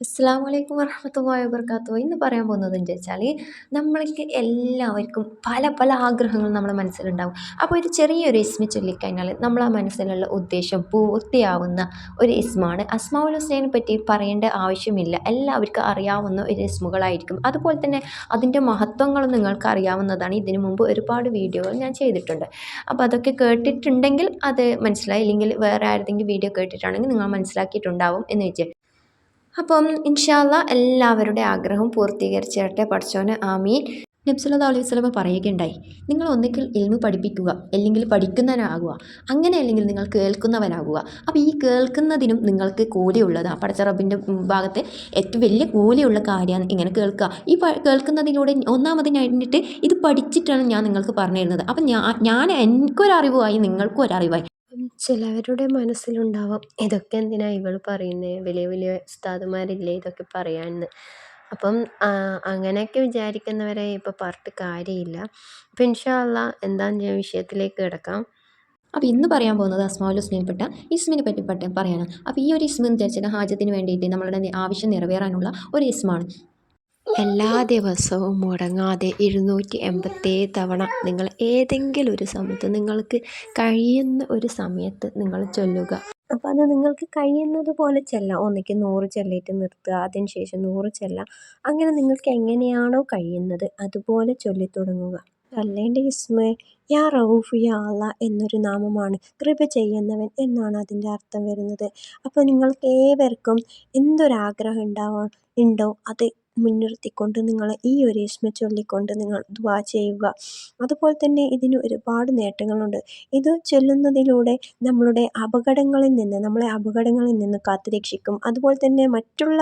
അസ്സാം വലൈക്കും വർഹമത്തല്ലാ വർക്കാത്തു ഇന്ന് പറയാൻ പോകുന്നത് എന്ന് വെച്ചാൽ നമ്മൾക്ക് എല്ലാവർക്കും പല പല ആഗ്രഹങ്ങൾ നമ്മുടെ മനസ്സിലുണ്ടാവും. അപ്പോൾ ഒരു ചെറിയൊരു ഇസ്മ ചൊല്ലിക്കഴിഞ്ഞാൽ നമ്മളെ മനസ്സിലുള്ള ഉദ്ദേശം പൂർത്തിയാവുന്ന ഒരു ഇസ്മാണ്. അസ്മാവുൽ ഹുസൈനെ പറ്റി പറയേണ്ട ആവശ്യമില്ല. എല്ലാവർക്കും അറിയാവുന്ന ഒരു ഇസ്മുകളായിരിക്കും. അതുപോലെ തന്നെ അതിന്റെ മഹത്വങ്ങളും നിങ്ങൾക്ക് അറിയാവുന്നതാണ്. ഇതിനു മുമ്പ് ഒരുപാട് വീഡിയോകൾ ഞാൻ ചെയ്തിട്ടുണ്ട്. അപ്പോൾ അതൊക്കെ കേട്ടിട്ടുണ്ടെങ്കിൽ അത് മനസ്സിലായി. ഇല്ലെങ്കിൽ വേറെ ആരുടെങ്കിലും വീഡിയോ കേട്ടിട്ടാണെങ്കിൽ നിങ്ങൾ മനസ്സിലാക്കിയിട്ടുണ്ടാവും എന്ന് വെച്ച് അപ്പം ഇൻഷാല്ല എല്ലാവരുടെ ആഗ്രഹം പൂർത്തീകരിച്ചിട്ടെ പഠിച്ചോന് ആമീൻ. നബ്സല്ലാ അലൈഹി സ്വലമ പറയുകയുണ്ടായി നിങ്ങൾ ഒന്നിക്കൽ എൽമ് പഠിപ്പിക്കുക അല്ലെങ്കിൽ പഠിക്കുന്നവനാകുക അങ്ങനെ അല്ലെങ്കിൽ നിങ്ങൾ കേൾക്കുന്നവനാകുക. അപ്പോൾ ഈ കേൾക്കുന്നതിനും നിങ്ങൾക്ക് കൂലിയുള്ളതാണ് പടച്ച റബ്ബിന്റെ ഭാഗത്ത് ഏറ്റവും വലിയ കൂലിയുള്ള കാര്യമാണ് ഇങ്ങനെ കേൾക്കുക. ഈ കേൾക്കുന്നതിലൂടെ ഒന്നാമത് ഒന്നാമതിനായിട്ട് ഇത് പഠിച്ചിട്ടാണ് ഞാൻ നിങ്ങൾക്ക് പറഞ്ഞു തരുന്നത് അപ്പം ഞാൻ ഞാൻ എനിക്കൊരറിവായി നിങ്ങൾക്കും ഒരറിവായി. ചിലവരുടെ മനസ്സിലുണ്ടാവാം. ഇതൊക്കെ എന്തിനാ ഇവൾ പറയുന്നത് വലിയ വലിയ ഉസ്താദുമാരില്ലേ ഇതൊക്കെ പറയാമെന്ന് അപ്പം അങ്ങനെയൊക്കെ വിചാരിക്കുന്നവരെ ഇപ്പോൾ പറഞ്ഞിട്ട് കാര്യമില്ല. അപ്പം ഇൻഷാ എന്താണെന്ന് ഞാൻ വിഷയത്തിലേക്ക് കിടക്കാം. അപ്പോൾ ഇന്ന് പറയാൻ പോകുന്നത് അസ്മാഉൽ ഹുസ്നയിൽപ്പെട്ട ഇസ്മിനെ പറ്റി പറയാനാണ്. അപ്പോൾ ഈ ഒരു ഇസ്മെന്ന് വിചാരിച്ചാൽ ഹാജത്തിന് വേണ്ടിയിട്ട് നമ്മളുടെ ആവശ്യം നിറവേറാനുള്ള ഒരു ഇസ്മാണ്. എല്ലാ ദിവസവും മുടങ്ങാതെ ഇരുന്നൂറ്റി എൺപത്തേഴ് തവണ നിങ്ങൾ ഏതെങ്കിലും ഒരു സമയത്ത് നിങ്ങൾക്ക് കഴിയുന്ന ഒരു സമയത്ത് നിങ്ങൾ ചൊല്ലുക. അപ്പോൾ അത് നിങ്ങൾക്ക് കഴിയുന്നത് പോലെ ചെല്ലാം. ഒന്നിക്ക് നൂറ് ചെല്ലിയിട്ട് നിർത്തുക. അതിന് ശേഷം നൂറ് ചെല്ലാം. അങ്ങനെ നിങ്ങൾക്ക് എങ്ങനെയാണോ കഴിയുന്നത് അതുപോലെ ചൊല്ലി തുടങ്ങുക. അല്ലേന്റെ ഇസ്മേ യാ റൌഫ് യാ അല്ല എന്നൊരു നാമമാണ്. കൃപ ചെയ്യുന്നവൻ എന്നാണ് അതിന്റെ അർത്ഥം വരുന്നത്. അപ്പോൾ നിങ്ങൾക്ക് ഏവർക്കും എന്തൊരാഗ്രഹം ഉണ്ടാവാൻ ഉണ്ടോ? അത് മുൻനിർത്തിക്കൊണ്ട് നിങ്ങൾ ഈ ഒരു ഇസ്മ ചൊല്ലിക്കൊണ്ട് നിങ്ങൾ ദ്വാ ചെയ്യുക. അതുപോലെ തന്നെ ഇതിന് ഒരുപാട് നേട്ടങ്ങളുണ്ട്. ഇത് ചൊല്ലുന്നതിലൂടെ നമ്മളുടെ അപകടങ്ങളിൽ നിന്ന് നമ്മളെ അപകടങ്ങളിൽ നിന്ന് കാത്തുരക്ഷിക്കും അതുപോലെ തന്നെ മറ്റുള്ള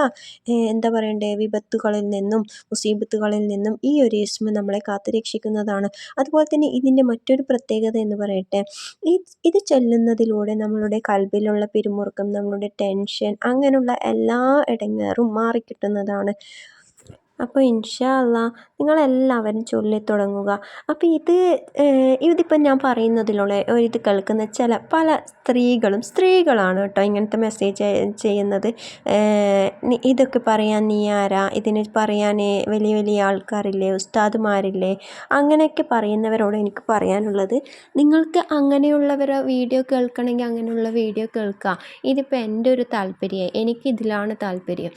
എന്താ പറയണ്ടേ വിപത്തുകളിൽ നിന്നും മുസീബത്തുകളിൽ നിന്നും ഈ ഒരു ഇസ്മ നമ്മളെ കാത്തുരക്ഷിക്കുന്നതാണ് അതുപോലെ തന്നെ ഇതിന്റെ മറ്റൊരു പ്രത്യേകത എന്ന് പറയട്ടെ ഈ ഇത് ചൊല്ലുന്നതിലൂടെ നമ്മളുടെ കൽബിലുള്ള പിരിമുറുക്കം നമ്മളുടെ ടെൻഷൻ അങ്ങനെയുള്ള എല്ലാ ഇടങ്ങേറും മാറിക്കിട്ടുന്നതാണ്. അപ്പോൾ ഇൻഷാ അള്ളാ നിങ്ങളെല്ലാവരും ചൊല്ലിത്തുടങ്ങുക. അപ്പോൾ ഇത് ഇതിപ്പം ഞാൻ പറയുന്നതിലുള്ള ഇത് കേൾക്കുന്ന ചില പല സ്ത്രീകളും സ്ത്രീകളാണ് കേട്ടോ ഇങ്ങനത്തെ മെസ്സേജ് ചെയ്യുന്നത്. ഇതൊക്കെ പറയാൻ നീ ആരാ ഇതിന് പറയാൻ വലിയ വലിയ ആൾക്കാരില്ലേ? ഉസ്താദുമാരില്ലേ? അങ്ങനെയൊക്കെ പറയുന്നവരോട് എനിക്ക് പറയാനുള്ളത്. നിങ്ങൾക്ക് അങ്ങനെയുള്ളവരെ വീഡിയോ കേൾക്കണമെങ്കിൽ അങ്ങനെയുള്ള വീഡിയോ കേൾക്കുക ഇതിപ്പോൾ എന്റെ ഒരു താല്പര്യമായി എനിക്കിതിലാണ് താല്പര്യം.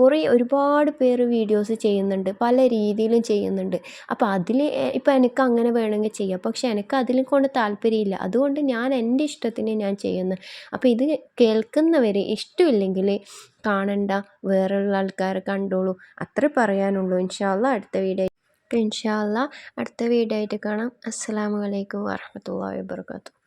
കുറേ ഒരുപാട് പേര് വീഡിയോസ് ചെയ്യുന്നുണ്ട് പല രീതിയിലും ചെയ്യുന്നുണ്ട്. അപ്പോൾ അതിൽ ഇപ്പോൾ എനിക്ക് അങ്ങനെ വേണമെങ്കിൽ ചെയ്യാം. പക്ഷേ എനിക്ക് അതിൽ കൊണ്ട് താല്പര്യമില്ല. അതുകൊണ്ട് ഞാൻ എന്റെ ഇഷ്ടത്തിന് ഞാൻ ചെയ്യുന്നു. അപ്പോൾ ഇത് കേൾക്കുന്നവർ ഇഷ്ടമില്ലെങ്കിൽ കാണണ്ട വേറെയുള്ള ആൾക്കാരെ കണ്ടോളൂ. അത്ര പറയാനുള്ളൂ. ഇൻഷാല്ല അടുത്ത വീഡിയോ ഇൻഷാല്ല അടുത്ത വീഡിയോ ആയിട്ട് കാണാം. അസ്സാം വലൈക്കും വാഹമത്തല്ലാ വാബർക്കാത്തു